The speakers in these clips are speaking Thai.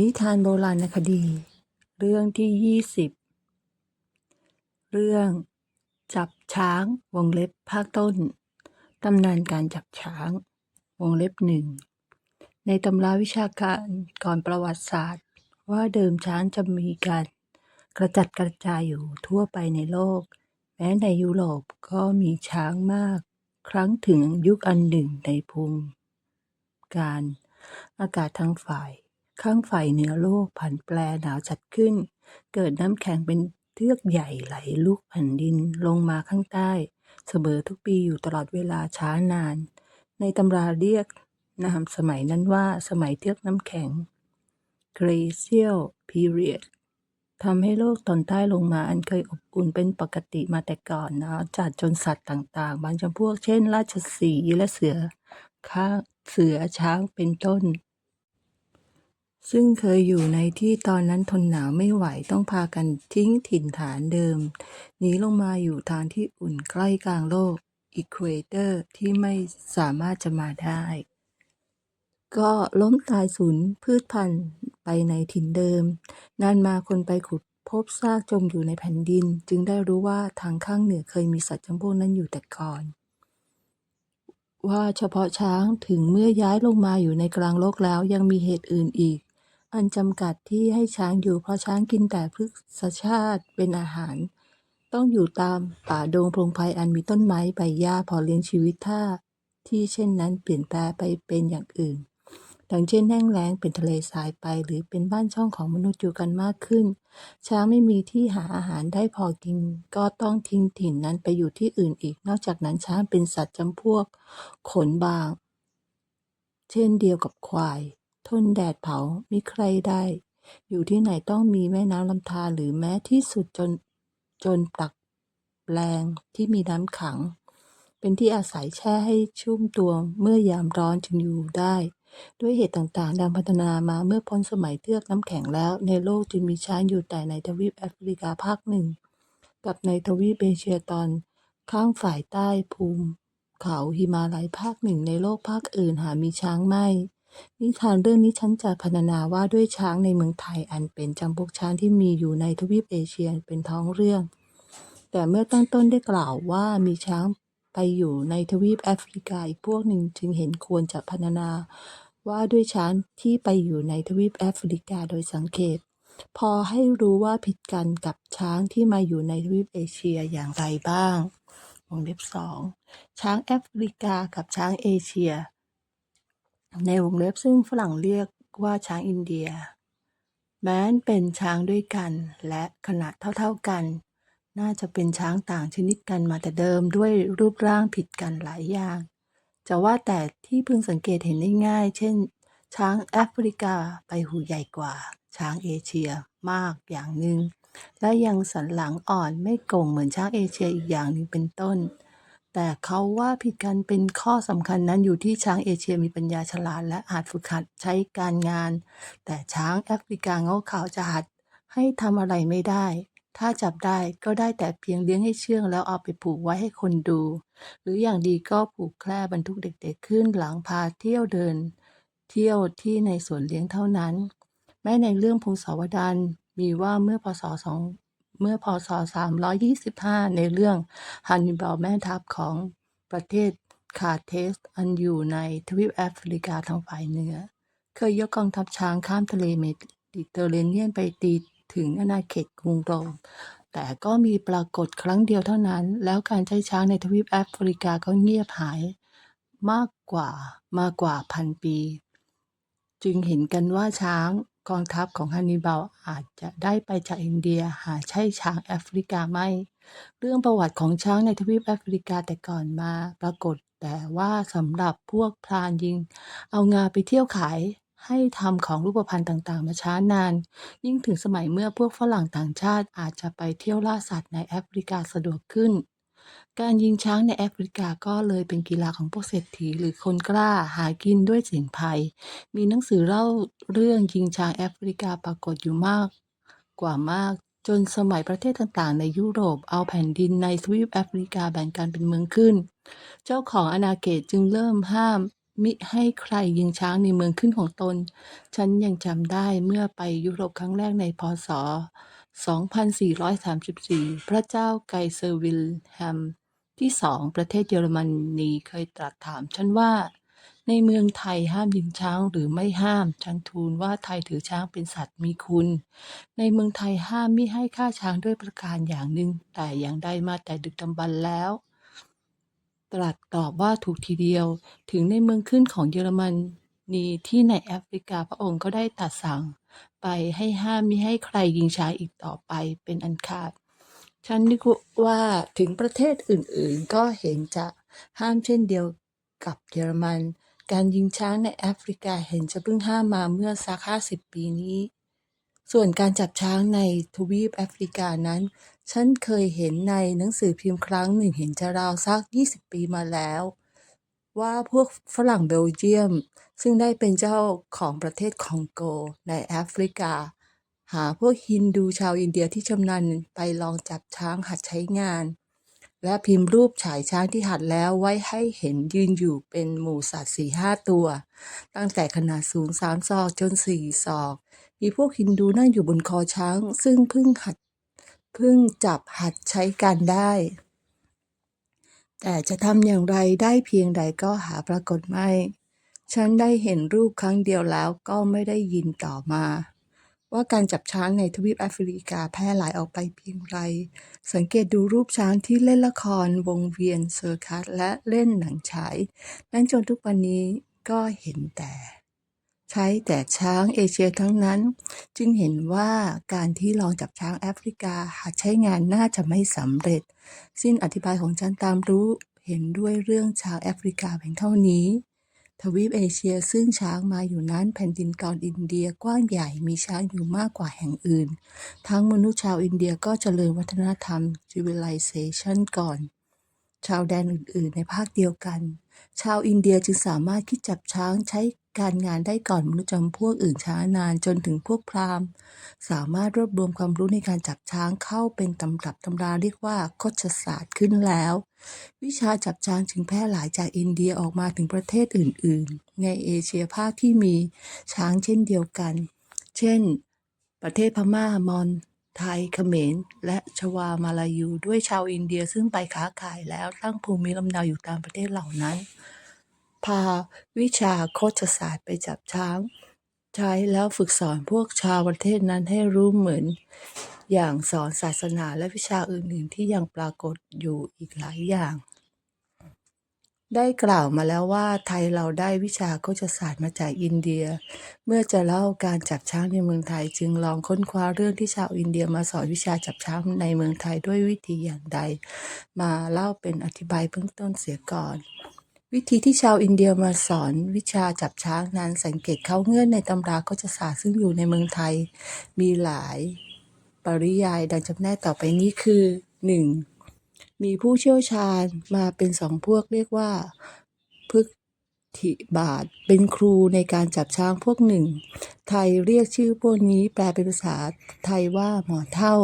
นิทานโบราณคดี เรื่องที่ยี่สิบเรื่อง จับช้างวงเล็บภาคต้น ตำนานการจับช้าง วงเล็บหนึ่ง ในตำราวิชาการก่อนประวัติศาสตร์ ว่าเดิมช้างจะมีการกระจัดกระจายอยู่ทั่วไปในโลก แม้ในยุโรปก็มีช้างมาก ครั้งถึงยุคอันหนึ่งในภูมิ การอากาศทางฝ่าย ข้างฝ่ายเหนือโลกผันแปรหนาวจัดขึ้น เกิดน้ำแข็งเป็นเทือกใหญ่ไหลลุกแผ่นดินลงมาข้างใต้ เสมอทุกปีอยู่ตลอดเวลาช้านาน ในตำราเรียกนามสมัยนั้นว่าสมัยเทือกน้ำแข็ง Glacial Period ทำให้โลกตอนใต้ลงมาอันเคยอบอุ่นเป็นปกติมาแต่ก่อนนาวจัดจนสัตว์ต่างๆ บางจำพวกเช่น ราชสีห์และเสือข้างเสือช้างเป็นต้น ซึ่งเคยอยู่ในที่ตอนนั้นทนหนาวไม่ไหวต้องพากันทิ้งถิ่นฐานเดิมหนีลงมาอยู่ทางที่อุ่นใกล้กลางโลกอีควอเตอร์ที่ไม่สามารถจะมาได้ ก็ล้มตายสูญพืชพันธุ์ไปในถิ่นเดิม นานมาคนไปขุดพบซากจมอยู่ในแผ่นดิน จึงได้รู้ว่าทางข้างเหนือเคยมีสัตว์จำพวกนั้นอยู่แต่ก่อนว่าเฉพาะช้างถึงเมื่อย้ายลงมาอยู่ในกลางโลกแล้วยังมีเหตุอื่นอีก อันจำกัดที่ให้ช้างอยู่เพราะช้างกินแต่พฤกษชาติเป็นอาหาร ต้องอยู่ตามป่าดงพงไพรอันมีต้นไม้ใบหญ้าพอเลี้ยงชีวิตถ้าที่เช่นนั้นเปลี่ยนแปลงไปเป็นอย่างอื่นดังเช่นแห้งแล้งเป็นทะเลทรายไป หรือเป็นบ้านช่องของมนุษย์อยู่กันมากขึ้น ช้างไม่มีที่หาอาหารได้พอกิน ก็ต้องทิ้งถิ่นนั้นไปอยู่ที่อื่นอีก นอกจากนั้นช้างเป็นสัตว์จำพวกขนบาง เช่นเดียวกับควาย ทนแดดเผามิใครได้ อยู่ที่ไหนต้องมีแม่น้ำลำธารหรือแม้ที่สุดจนจนปลักแปลงที่มีน้ำขัง เป็นที่อาศัยแช่ให้ชุ่มตัวเมื่อยามร้อนจึงอยู่ได้ ด้วยเหตุต่างๆ ดังพัฒนามาเมื่อพ้นสมัยเทือกน้ำแข็งแล้ว ในโลกจึงมีช้างอยู่แต่ในทวีปแอฟริกาภาคหนึ่ง กับในทวีปเอเชียตอนข้างฝ่ายใต้ภูมิ เขาหิมาลัยภาคหนึ่งในโลกภาคอื่นหามีช้างไม่ นิทานเรื่องนี้ฉันจะพรรณนาว่าด้วยช้างในเมืองไทยอันเป็นจำพวกช้างที่มีอยู่ในทวีปเอเชียเป็นท้องเรื่อง แต่เมื่อตั้งต้นได้กล่าวว่ามีช้างไปอยู่ในทวีปแอฟริกาอีกพวกหนึ่งจึงเห็นควรจะพรรณนาว่าด้วยช้างที่ไปอยู่ในทวีปแอฟริกาโดยสังเกตพอให้รู้ว่าผิดกันกับช้างที่มาอยู่ในทวีปเอเชียอย่างไรบ้างวงเล็บสองช้างแอฟริกากับช้างเอเชีย ในวงเล็บซึ่งฝรั่งเรียกว่าช้างอินเดีย แม้นเป็นช้างด้วยกัน และขนาดเท่าๆกัน น่าจะเป็นช้างต่างชนิดกันมาแต่เดิมด้วยรูปร่างผิดกันหลายอย่าง จะว่าแต่ที่พึงสังเกตเห็นได้ง่าย เช่น ช้างแอฟริกาใบหูใหญ่กว่า ช้างเอเชียมากอย่างหนึ่งและยังสันหลังอ่อนไม่โก่งเหมือนช้างเอเชียอีกอย่างหนึ่งเป็นต้น แต่เขาว่าผิดกันเป็นข้อสำคัญนั้นอยู่ที่ช้างเอเชียมีปัญญาฉลาดและอาจฝึกหัดใช้การงาน แต่ช้างแอฟริกาโง่เขลาจะหัดให้ทำอะไรไม่ได้ ถ้าจับได้ก็ได้แต่เพียงเลี้ยงให้เชื่องแล้วเอาไปผูกไว้ให้คนดู หรืออย่างดีก็ผูกแคร่บรรทุกเด็กๆขึ้นหลังพาเที่ยวเดิน เที่ยวที่ในสวนเลี้ยงเท่านั้น แม้ในเรื่องพงศาวดารมีว่าเมื่อพศ เมื่อพศ 325 ในเรื่องฮันนิบาลแม่ทัพของประเทศคาเทสอันอยู่ในทวีปแอฟริกาทางฝ่ายเหนือ เคยยกกองทัพช้างข้ามทะเลเมดิเตอร์เรเนียนไปตีถึงอาณาเขตกรุงโรม แต่ก็มีปรากฏครั้งเดียวเท่านั้น แล้วการใช้ช้างในทวีปแอฟริกาก็เงียบหายมากกว่ามากกว่าพันปี จึงเห็นกันว่าช้าง กองทัพของฮันนิบาลอาจจะได้ไปจากอินเดียหาใช่ช้างแอฟริกาไม่ เรื่องประวัติของช้างในทวีปแอฟริกาแต่ก่อนมาปรากฏแต่ว่าสำหรับพวกพรานยิง เอางาไปเที่ยวขายให้ทำของรูปพรรณต่างๆ มาช้านาน ยิ่งถึงสมัยเมื่อพวกฝรั่งต่างชาติอาจจะไปเที่ยวล่าสัตว์ในแอฟริกาสะดวกขึ้น การยิงช้างในแอฟริกาก็เลยเป็นกีฬาของพวกเศรษฐีหรือคนกล้าหากินด้วยเสี่ยงภัย มีหนังสือเล่าเรื่องยิงช้างแอฟริกาปรากฏอยู่มากกว่ามาก จนสมัยประเทศต่างๆ ในยุโรปเอาแผ่นดินในทวีปแอฟริกาแบ่งกันเป็นเมืองขึ้น เจ้าของอาณาเขตจึงเริ่มห้ามมิให้ใครยิงช้างในเมืองขึ้นของตน ฉันยังจำได้เมื่อไปยุโรปครั้งแรกในพศ 2434 พระเจ้าไกเซอร์วิลแฮมที่สองประเทศเยอรมนีเคยตรัสถามฉันว่า ในเมืองไทยห้ามยิงช้างหรือไม่ห้าม ฉันทูลว่าไทยถือช้างเป็นสัตว์มีคุณ ในเมืองไทยห้ามมิให้ฆ่าช้างด้วยประการอย่างหนึ่งแต่อย่างใดมาแต่ดึกดำบรรพ์แล้ว ตรัสตอบว่าถูกทีเดียว ถึงในเมืองขึ้นของเยอรมนีที่ในแอฟริกาพระองค์ก็ได้ตรัสสั่ง ไปให้ห้ามมิให้ใครยิงช้างอีกต่อไปเป็นอันขาด ฉันนึกว่าถึงประเทศอื่นๆ ก็เห็นจะห้ามเช่นเดียวกับเยอรมัน การยิงช้างในแอฟริกาเห็นจะเพิ่งห้ามมาเมื่อสักห้าสิบปีนี้ ส่วนการจับช้างในทวีปแอฟริกานั้น ฉันเคยเห็นในหนังสือพิมพ์ครั้งหนึ่งเห็นจะราวสัก 20 ปีมาแล้ว ว่าพวกฝรั่งเบลเยียม ซึ่งได้เป็นเจ้าของประเทศคองโกในแอฟริกา หาพวกฮินดูชาวอินเดียที่ชำนาญไปลองจับช้างหัดใช้งาน และพิมพ์รูปฉายช้างที่หัดแล้วไว้ให้เห็นยืนอยู่เป็นหมู่สัตว์สี่ห้าตัว ตั้งแต่ขนาดสูงสามศอกจนสี่ศอก มีพวกฮินดูนั่งอยู่บนคอช้าง ซึ่งเพิ่งหัดเพิ่งจับหัดใช้การได้แต่จะทำอย่างไรได้เพียงใดก็หาปรากฏไม่ ฉันได้เห็นรูปครั้งเดียวแล้วก็ไม่ได้ยินต่อมา ว่าการจับช้างในทวีปแอฟริกาแพร่หลายออกไปเพียงไร สังเกตดูรูปช้างที่เล่นละครวงเวียนเซอร์คัสและเล่นหนังฉายนั้นจนทุกวันนี้ก็เห็นแต่ ใช้แต่ช้างเอเชียทั้งนั้น จึงเห็นว่าการที่ลองจับช้างแอฟริกาหากใช้งานน่าจะไม่สำเร็จ สิ้นอธิบายของฉันตามรู้เห็นด้วยเรื่องช้างแอฟริกาเพียงเท่านี้ ทวีปเอเชียซึ่งช้างมาอยู่นั้นแผ่นดินเก่าอินเดียกว้างใหญ่มีช้างอยู่มากกว่าแห่งอื่น ทั้งมนุษย์ชาวอินเดียก็เจริญวัฒนธรรม civilization ก่อน ชาวแดนอื่น ๆ ในภาคเดียวกัน ชาวอินเดียจึงสามารถคิดจับช้างใช้ การงานได้ก่อนมนุษย์จำพวกอื่นช้านานจนถึงพวกพราหมณ์ สามารถรวบรวมความรู้ในการจับช้างเข้าเป็นตำรับตำราเรียกว่าโคชศาสตร์ขึ้นแล้ว วิชาจับช้างจึงแพร่หลายจากอินเดียออกมาถึงประเทศอื่น ๆ ในเอเชียภาคที่มีช้างเช่นเดียวกัน เช่น ประเทศพม่ามอญไทยเขมร และชวามาลายูด้วยชาวอินเดียซึ่งไปค้าขายแล้วตั้งภูมิลำเนาอยู่ตามประเทศเหล่านั้น พาวิชาโคชศาสตร์ไปจับช้าง ใช้แล้วฝึกสอนพวกชาวประเทศนั้นให้รู้เหมือน อย่างสอนศาสนาและวิชาอื่น ๆ ที่ยังปรากฏอยู่อีกหลายอย่าง ได้กล่าวมาแล้วว่าไทยเราได้วิชาโคชศาสตร์มาจากอินเดีย เมื่อจะเล่าการจับช้างในเมืองไทยจึงลองค้นคว้าเรื่องที่ชาวอินเดียมาสอนวิชาจับช้างในเมืองไทยด้วยวิธีอย่างใด มาเล่าเป็นอธิบายเบื้องต้นเสียก่อน วิธีที่ชาวอินเดียมาสอนวิชาจับช้างนั้นสังเกตเขาเงื่อนในตำราโคชศาสตร์ซึ่งอยู่ในเมืองไทย มีหลายปริยายดังจำแนกต่อไปนี้คือ 1. มีผู้เชี่ยวชาญมาเป็นสองพวกเรียกว่าพฤกถิบาท เป็นครูในการจับช้างพวกหนึ่ง ไทยเรียกชื่อพวกนี้แปลเป็นภาษาไทยว่าหมอเท่า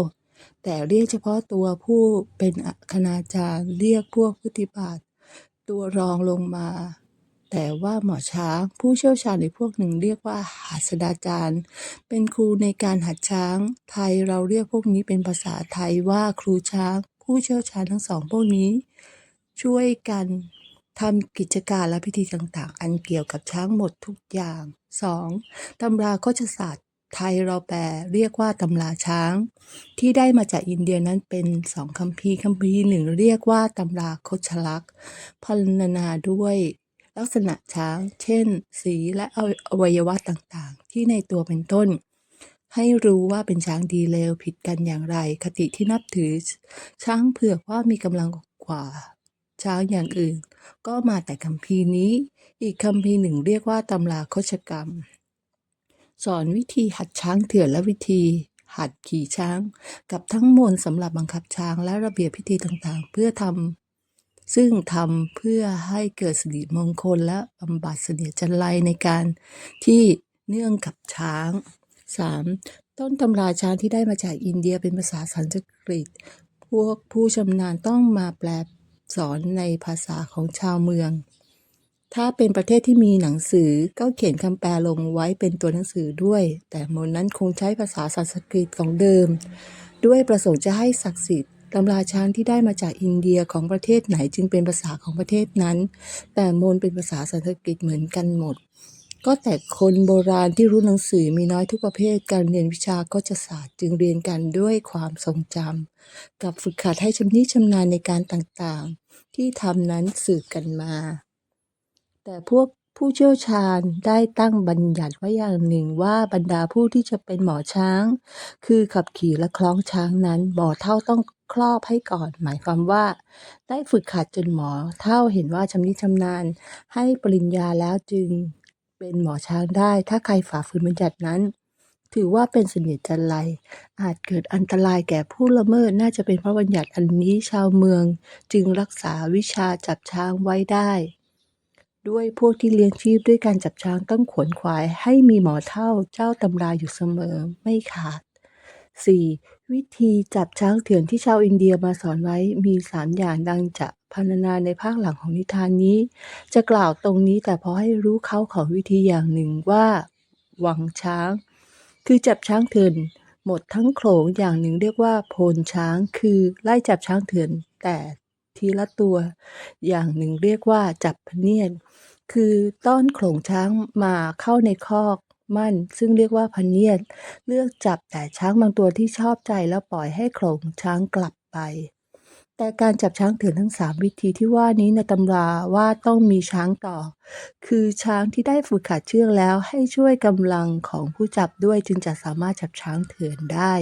แต่เรียกเฉพาะตัวผู้เป็นคณาจารย์เรียกพวกพฤติบาท ตัวรองลงมา แต่ว่าหมอช้างผู้เชี่ยวชาญในพวกหนึ่งเรียกว่าหัสดาจารย์ เป็นครูในการหัดช้าง ไทยเราเรียกพวกนี้เป็นภาษาไทยว่าครูช้าง ผู้เชี่ยวชาญทั้งสองพวกนี้ ช่วยกันทำกิจการและพิธีต่างๆ อันเกี่ยวกับช้างหมดทุกอย่าง 2. ตำราโคชศาสตร์ ไทยเราแปลเรียกว่าตำราช้าง ที่ได้มาจากอินเดียนั้นเป็นสองคัมภีคัมภีหนึ่งเรียกว่าตำราโคชลักษ์พรรณนาด้วยลักษณะช้าง เช่น สีและอวัยวะต่างๆ ที่ในตัวเป็นต้น ให้รู้ว่าเป็นช้างดีเลวผิดกันอย่างไร คติที่นับถือ ช้างเผือกว่ามีกำลังกว่า ช้างอย่างอื่น ก็มาแต่คัมภีนี้ อีกคัมภีหนึ่งเรียกว่าตำราโคชกรรม สอนวิธีหัดช้างเถื่อนและวิธี หัดขี่ช้าง กับทั้งมวลสำหรับบังคับช้างและระเบียบพิธีต่างๆ เพื่อทำซึ่งทำเพื่อให้เกิดสิริมงคลและบำบัดเสนียดจันไรในการที่เนื่องกับช้าง 3. ต้นตำราช้างที่ได้มาจากอินเดียเป็นภาษาสันสกฤต พวกผู้ชำนาญต้องมาแปลสอนในภาษาของชาวเมือง ถ้าเป็นประเทศที่มีหนังสือก็เขียนคำแปลลงไว้เป็นตัวหนังสือด้วย แต่มนนั้นคงใช้ภาษาสันสกฤตของเดิม ด้วยประสงค์จะให้ศักดิ์สิทธิ์ตำราช้างที่ได้มาจากอินเดียของประเทศไหนจึงเป็นภาษาของประเทศนั้น แต่มนเป็นภาษาสันสกฤตเหมือนกันหมด ก็แต่คนโบราณที่รู้หนังสือมีน้อยทุกประเภท การเรียนวิชาก็จะศาสตร์จึงเรียนกันด้วยความทรงจำกับฝึกขัดให้ชำนิชำนาญในการต่างๆ ที่ทำนั้นสืบกันมา แต่พวกผู้เชี่ยวชาญได้ตั้งบัญญัติไว้อย่างหนึ่งว่าบรรดาผู้ที่จะเป็นหมอช้าง คือขับขี่และคล้องช้างนั้น หมอเท่าต้องครอบให้ก่อน หมายความว่า ได้ฝึกขัดจนหมอเท่าเห็นว่าชำนิชำนาญ ให้ปริญญาแล้วจึงเป็นหมอช้างได้ ถ้าใครฝ่าฝืนบัญญัตินั้น ถือว่าเป็นเสนียจันไรอาจเกิดอันตรายแก่ผู้ละเมิดน่าจะเป็นเพราะบัญญัติอันนี้ชาวเมือง จึงรักษาวิชาจับช้างไว้ได้ ด้วยพวกที่เลี้ยงชีพด้วยการจับช้างต้องขวนขวายให้มีหมอเท่าเจ้าตำราอยู่เสมอไม่ขาด 4. วิธีจับช้างเถื่อนที่ชาวอินเดียมาสอนไว้มีสามอย่างดังจะพรรณนาในภาคหลังของนิทานนี้ จะกล่าวตรงนี้แต่พอให้รู้เขาของวิธีอย่างหนึ่งว่าวังช้าง คือจับช้างเถื่อนหมดทั้งโขลงอย่างหนึ่งเรียกว่าโพนช้างคือไล่จับช้างเถื่อนแต่ ทีละตัว อย่างหนึ่งเรียกว่าจับพเนียด คือต้อนโขลงช้างมาเข้าในคอกมั่น ซึ่งเรียกว่าพเนียด เลือกจับแต่ช้างบางตัวที่ชอบใจแล้วปล่อยให้โขลงช้างกลับไป แต่การจับช้างเถื่อนทั้งสามวิธีที่ว่านี้ในตำราว่าต้องมีช้างต่อ คือช้างที่ได้ฝึกขัดเชือกแล้วให้ช่วยกำลังของผู้จับด้วยจึงจะสามารถจับช้างเถื่อนได้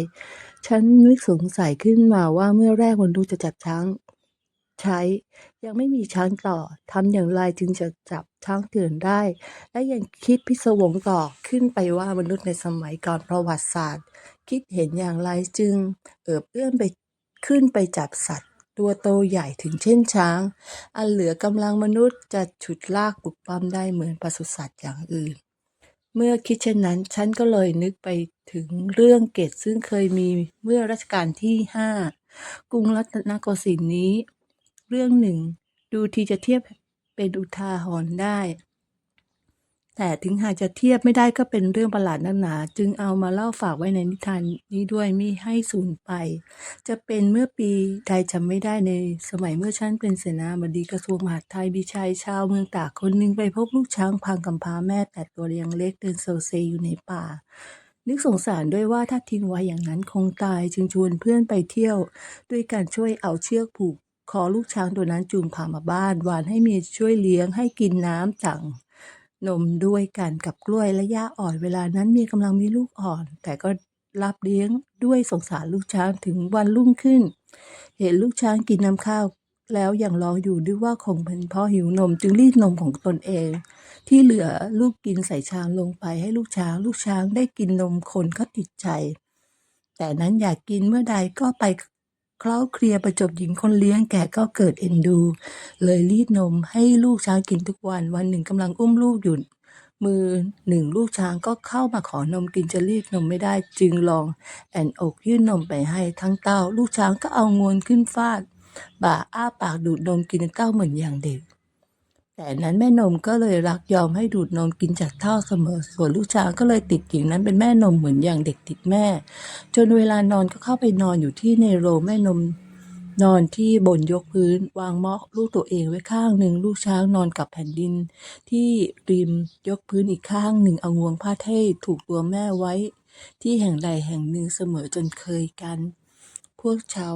ฉันนึกสงสัยขึ้นมาว่าเมื่อแรกมนุษย์จะจับช้าง ใช้ ยังไม่มีช้างต่อทำอย่างไรจึงจะจับช้างเถื่อนได้ และยังคิดพิศวงต่อขึ้นไปว่ามนุษย์ในสมัยก่อนประวัติศาสตร์ คิดเห็นอย่างไรจึงเอิบเอื้อมไปขึ้นไปจับสัตว์ตัวโตใหญ่ถึงเช่นช้าง อันเหลือกำลังมนุษย์จะฉุดลากปลุกปั้มได้เหมือนปศุสัตว์อย่างอื่น เมื่อคิดเช่นนั้น ฉันก็เลยนึกไปถึงเรื่องเกตซึ่งเคยมีเมื่อรัชกาลที่ห้ากรุงรัตนโกสินทร์นี้ เรื่องหนึ่ง ดูทีจะเทียบเป็นอุทาหรณ์ได้ แต่ถึงหากจะเทียบไม่ได้ก็เป็นเรื่องประหลาดนักหนา จึงเอามาเล่าฝากไว้ในนิทานนี้ด้วยมิให้สูญไป จะเป็นเมื่อปีใดจำไม่ได้ในสมัยเมื่อฉันเป็นเสนาบดีกระทรวงมหาดไทยมีชายชาวเมืองตากคนหนึ่งไปพบลูกช้างพังกำพร้าแม่แต่ตัวยังเล็กเดินโซเซอยู่ในป่านึกสงสารด้วยว่าถ้าทิ้งไว้อย่างนั้นคงตายจึงชวนเพื่อนไปเที่ยว ด้วยการช่วยเอาเชือกผูก คอลูกช้างตัวนั้นจูงพามาบ้านหวานให้เมียช่วยเลี้ยงให้กินน้ำจังนมด้วยกันกับกล้วยและหญ้าอ่อนเวลานั้นเมียกำลังมีลูกอ่อน แต่ก็รับเลี้ยงด้วยสงสารลูกช้างถึงวันรุ่งขึ้น เห็นลูกช้างกินน้ำข้าวแล้วยังรออยู่ด้วยว่าคงเป็นเพราะหิวนมจึงรีดนมของตนเอง ที่เหลือลูกกินใส่ชามลงไปให้ลูกช้าง ลูกช้างได้กินนมคนก็ติดใจ แต่นั้นอยากกินเมื่อใดก็ไป เคล้าเคลียร์ประจบหญิงคนเลี้ยงแกก็เกิดเอ็นดู เลยรีดนมให้ลูกช้างกินทุกวัน วันหนึ่งกำลังอุ้มลูกอยู่มือหนึ่งลูกช้างก็เข้ามาขอนมกินจะรีดนมไม่ได้จึงลองแอนอกยื่นนมไปให้ทั้งเต้า ลูกช้างก็เอางวนขึ้นฟาดบ่าอ้าปากดูดนมกินเต้าเหมือนอย่างเด็ก แต่นั้นแม่นมก็เลยรักยอมให้ดูดนมกินจากเต้าเสมอ ส่วนลูกช้างก็เลยติดหญิงนั้นเป็นแม่นมเหมือนอย่างเด็กติดแม่ จนเวลานอนก็เข้าไปนอนอยู่ที่ในโรงแม่นมนอนที่บนยกพื้น วางเมาะลูกตัวเองไว้ข้างหนึ่งลูกช้างนอนกับแผ่นดิน ที่ริมยกพื้นอีกข้างหนึ่งเอางวงผ้าเทศถูกตัวแม่ไว้ ที่แห่งใดแห่งหนึ่งเสมอจนเคยกัน พวกชาว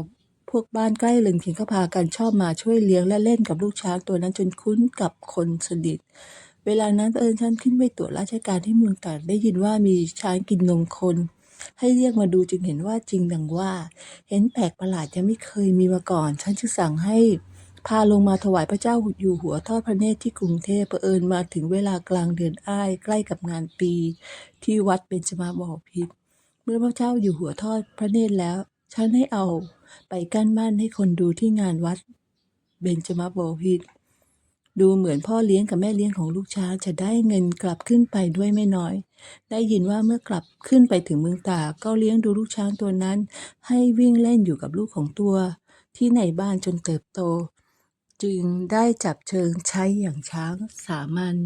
วกบ้านใกล้เรือนเคียงก็พากันชอบมาช่วยเลี้ยงและเล่นกับลูกช้างตัวนั้นจนคุ้นกับคนสนิทเวลานั้นเอิญฉันขึ้นไปตรวจราชการที่เมืองตาดได้ยินว่ามีช้างกินนมคน ให้เรียกมาดูจึงเห็นว่าจริงดังว่า เห็นแปลกประหลาดยังไม่เคยมีมาก่อน ฉันจึงสั่งให้พาลงมาถวายพระเจ้าอยู่หัวทอดพระเนตรที่กรุงเทพเผอิญมาถึงเวลากลางเดือนอ้ายใกล้กับงานปี ที่วัดเบญจมาบอพิตรเมื่อพระเจ้าอยู่หัวทอดพระเนตรแล้ว ฉันให้เอาไปกั้นม่านให้คนดูที่งานวัด เบญจมาบพิตดูเหมือนพ่อเลี้ยงกับแม่เลี้ยงของลูกช้างจะได้เงินกลับขึ้นไปด้วยไม่น้อย ได้ยินว่าเมื่อกลับขึ้นไปถึงเมืองตากก็เลี้ยงดูลูกช้างตัวนั้น ให้วิ่งเล่นอยู่กับลูกของตัว ที่ในบ้านจนเติบโต จึงได้จับเชิงใช้อย่างช้างสามัญ